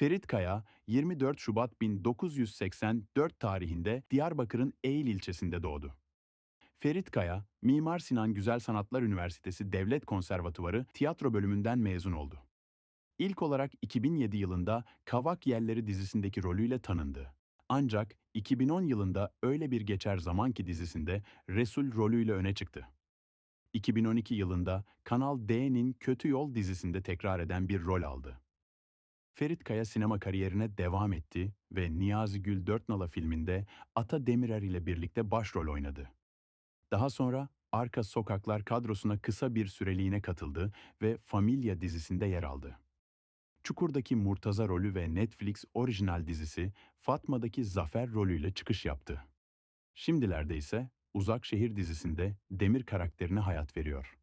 Ferit Kaya, 24 Şubat 1984 tarihinde Diyarbakır'ın Eğil ilçesinde doğdu. Ferit Kaya, Mimar Sinan Güzel Sanatlar Üniversitesi Devlet Konservatuvarı tiyatro bölümünden mezun oldu. İlk olarak 2007 yılında Kavak Yelleri dizisindeki rolüyle tanındı. Ancak 2010 yılında Öyle Bir Geçer Zaman Ki dizisinde Resul rolüyle öne çıktı. 2012 yılında Kanal D'nin Kötü Yol dizisinde tekrar eden bir rol aldı. Ferit Kaya sinema kariyerine devam etti ve Niyazi Gül Dörtnala filminde Ata Demirer ile birlikte başrol oynadı. Daha sonra Arka Sokaklar kadrosuna kısa bir süreliğine katıldı ve Familya dizisinde yer aldı. Çukur'daki Murtaza rolü ve Netflix orijinal dizisi Fatma'daki Zafer rolüyle çıkış yaptı. Şimdilerde ise Uzak Şehir dizisinde Demir karakterine hayat veriyor.